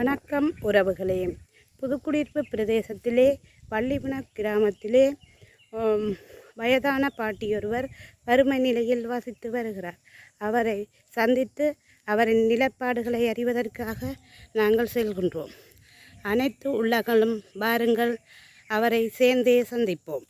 வணக்கம் உறவுகளே. புதுக்குடியிருப்பு பிரதேசத்திலே வள்ளிபுன கிராமத்திலே வயதான பாட்டியொருவர் வறுமை நிலையில் வசித்து வருகிறார். அவரை சந்தித்து அவரின் நிலப்பாடுகளை அறிவதற்காக நாங்கள் செல்கின்றோம். அனைத்து உள்ளங்களும் வாருங்கள். அவரை சேர்ந்தே சந்திப்போம்.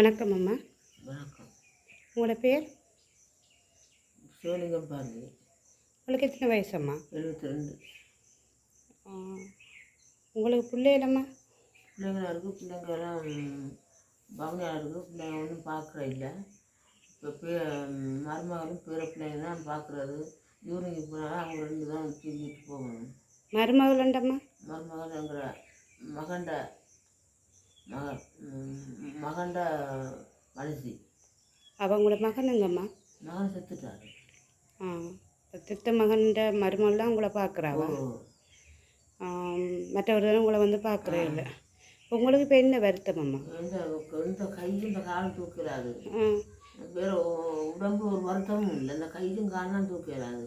வணக்கம் அம்மா. வணக்கம். உங்களோட பேர்? சிவலிங்கம் பாரதி உங்களுக்கு எத்தனை வயசம்மா எழுபத்தி ரெண்டு உங்களுக்கு பிள்ளைகளம்மா பிள்ளைங்களா இருக்குது பிள்ளைங்கெல்லாம் பவனியாக இருக்குது பிள்ளைங்க ஒன்றும் பார்க்குற இல்லை. இப்போ பே மருமகளும் பேர பிள்ளைங்க தான் பார்க்குறது. யூனிக்கு போனாலும் அவங்க ரெண்டு தான் தூக்கிட்டு போகணும். மருமகளண்டம்மா மருமகள்ங்கிற மகண்ட மக ம், மகண்ட மனுஷி அவங்களோட மகனுங்கம்மா மகன் செத்துட்டாரு. ஆ தித்த மகன்ற மருமகள்லாம் உங்களை ஓ பார்க்குறாவா மற்றவர்களும் உங்களை வந்து பார்க்குறே இல்லை. உங்களுக்கு இப்போ என்ன வருத்தம் அம்மா இந்த கையும் இந்த காலும் தூக்கிறாரு. வேற உடம்பு ஒரு வருத்தமும் இல்லை. இந்த கையும் காலம் தூக்கிறாரு.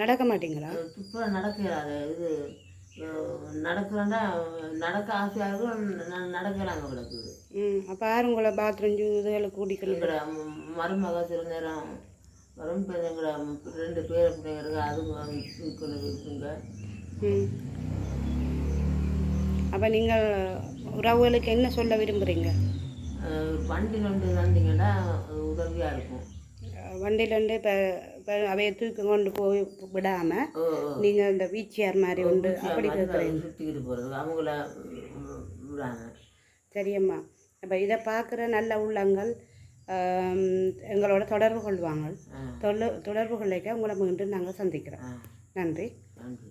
நடக்க மாட்டீங்களா? துப்புரம் நடக்கிறாரு. இது நடக்கிறேன்டா நடக்க ஆசையாக இருக்கும் ந- நடக்கலாங்க கிடக்குது. ம் அப்போ யாரும் உங்களை பாத்ரூம் இதுகளை கூட்டிக்கணும் எங்களோட ம- மருமக சில நேரம் வரும் இப்போ எங்களோட ரெண்டு பேர் பிள்ளைங்க இருக்கு அதுங்க இருக்குங்க அப்போ நீங்கள் உறவுகளுக்கு என்ன சொல்ல விரும்புகிறீங்க அஹ் வண்டி நண்டு வந்தீங்கன்னா உதவியாக இருக்கும். வண்டியிலேருந்து இப்போ இப்போ அவைய தூக்கி கொண்டு போய் விடாமல். நீங்கள் இந்த வீச்சியார் மாதிரி உண்டு அப்படி கேட்குறீங்க சுற்றிக்கிட்டு போகிறது அவங்கள சரியம்மா. அப்போ இதை பார்க்குற நல்ல உள்ளங்கள் எங்களோட தொடர்பு கொள்வாங்க. தொடர்பு கொள்ளைக்க உங்களை மீண்டும் நாங்கள் சந்திக்கிறோம். நன்றி. நன்றி.